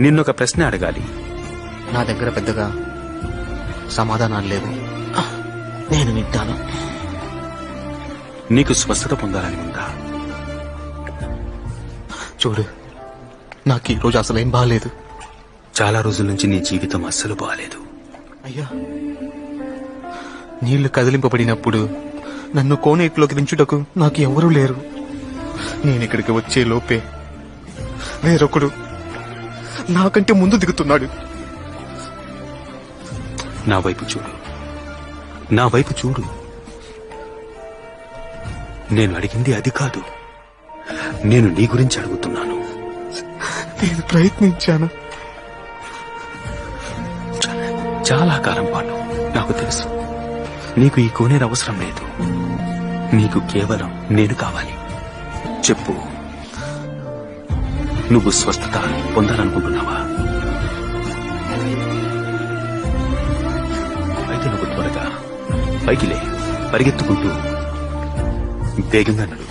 నిన్నొక ప్రశ్న అడగాలి. నా దగ్గర పెద్దగా సమాధానాలు లేవు. నేను వింటాను. నీకు స్వస్థత పొందాలని ఉందా? చూడు నాకు ఈ రోజు అసలేం బాగాలేదు చాలా రోజుల నుంచి నీ జీవితం అస్సలు బాలేదు. అయ్యా నీళ్ళు కదిలింపబడినప్పుడు నన్ను కోనేటిలోకి దించుటకు నాకు ఎవరూ లేరు. నేను ఇక్కడికి వచ్చే లోపే వేరొకడు నాకంటే ముందు దిగుతున్నాడు. నా వైపు చూడు. నా వైపు చూడు. నేను అడిగింది అది కాదు. నేను నీ గురించి అడుగుతున్నాను. నేను ప్రయత్నించాను. చాలా కాలం పాటు నాకు తెలుసు. నీకు ఈ కోనేరు అవసరం లేదు. నీకు కేవలం నేను కావాలి. చెప్పు. నువ్వు స్వస్థత పొందాలనుకుంటున్నావా? అయితే నువ్వు త్వరగా పైకిలే పరిగెత్తుకుంటూ వేగంగా నడు.